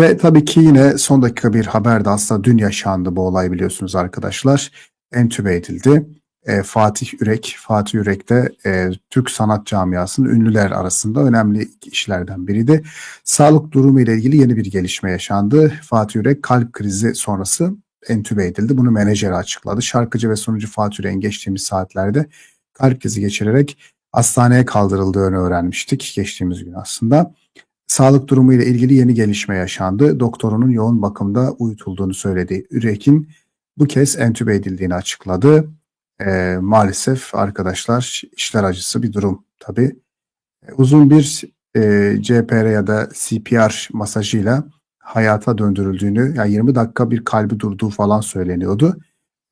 Ve tabii ki yine son dakika bir haber de aslında dün yaşandı bu olay biliyorsunuz arkadaşlar. Entübe edildi. E, Fatih Ürek, Fatih Ürek de e, Türk sanat camiasının ünlüler arasında önemli kişilerden biriydi. Sağlık durumu ile ilgili yeni bir gelişme yaşandı. Fatih Ürek kalp krizi sonrası entübe edildi. Bunu menajeri açıkladı. Şarkıcı ve sunucu Fatih Ürek'in geçtiğimiz saatlerde kalp krizi geçirerek hastaneye kaldırıldığını öğrenmiştik geçtiğimiz gün aslında. Sağlık durumu ile ilgili yeni gelişme yaşandı. Doktorunun yoğun bakımda uyutulduğunu söyledi. Ürek'in bu kez entübe edildiğini açıkladı. Ee, maalesef arkadaşlar işler acısı bir durum tabii. E, Uzun bir e, CPR ya da CPR masajıyla hayata döndürüldüğünü, yani 20 dakika bir kalbi durduğu falan söyleniyordu.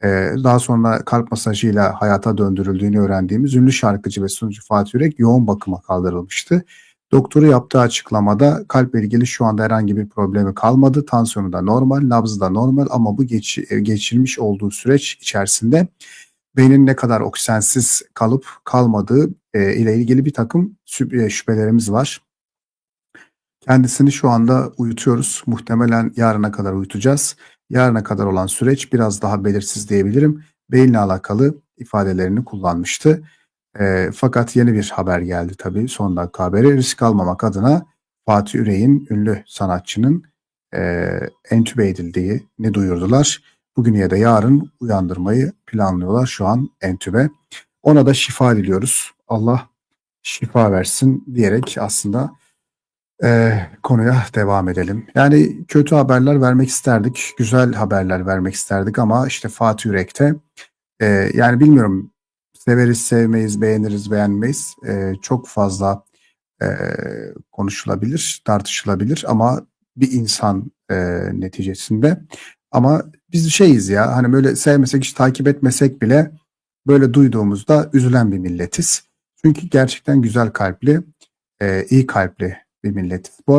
Ee, daha sonra kalp masajıyla hayata döndürüldüğünü öğrendiğimiz ünlü şarkıcı ve sunucu Fatih Yürek yoğun bakıma kaldırılmıştı. Doktoru yaptığı açıklamada kalple ilgili şu anda herhangi bir problemi kalmadı. Tansiyonu da normal, nabzı da normal ama bu geç, geçirmiş olduğu süreç içerisinde beynin ne kadar oksijensiz kalıp kalmadığı e, ile ilgili bir takım e, şüphelerimiz var. Kendisini şu anda uyutuyoruz. Muhtemelen yarına kadar uyutacağız. Yarına kadar olan süreç biraz daha belirsiz diyebilirim. Beyinle alakalı ifadelerini kullanmıştı. E, fakat yeni bir haber geldi tabii son dakika haberi. Risk almamak adına Fatih Ürek'in ünlü sanatçının e, entübe edildiğini duyurdular. Bugün ya da yarın uyandırmayı planlıyorlar şu an entübe. Ona da şifa diliyoruz. Allah şifa versin diyerek aslında e, konuya devam edelim. Yani kötü haberler vermek isterdik, güzel haberler vermek isterdik ama işte Fatih Yürek'te e, yani bilmiyorum severiz, sevmeyiz, beğeniriz, beğenmeyiz. E, çok fazla e, konuşulabilir, tartışılabilir ama bir insan e, neticesinde. Ama biz şeyiz ya hani böyle sevmesek hiç takip etmesek bile böyle duyduğumuzda üzülen bir milletiz. Çünkü gerçekten güzel kalpli, e, iyi kalpli bir milletiz. Bu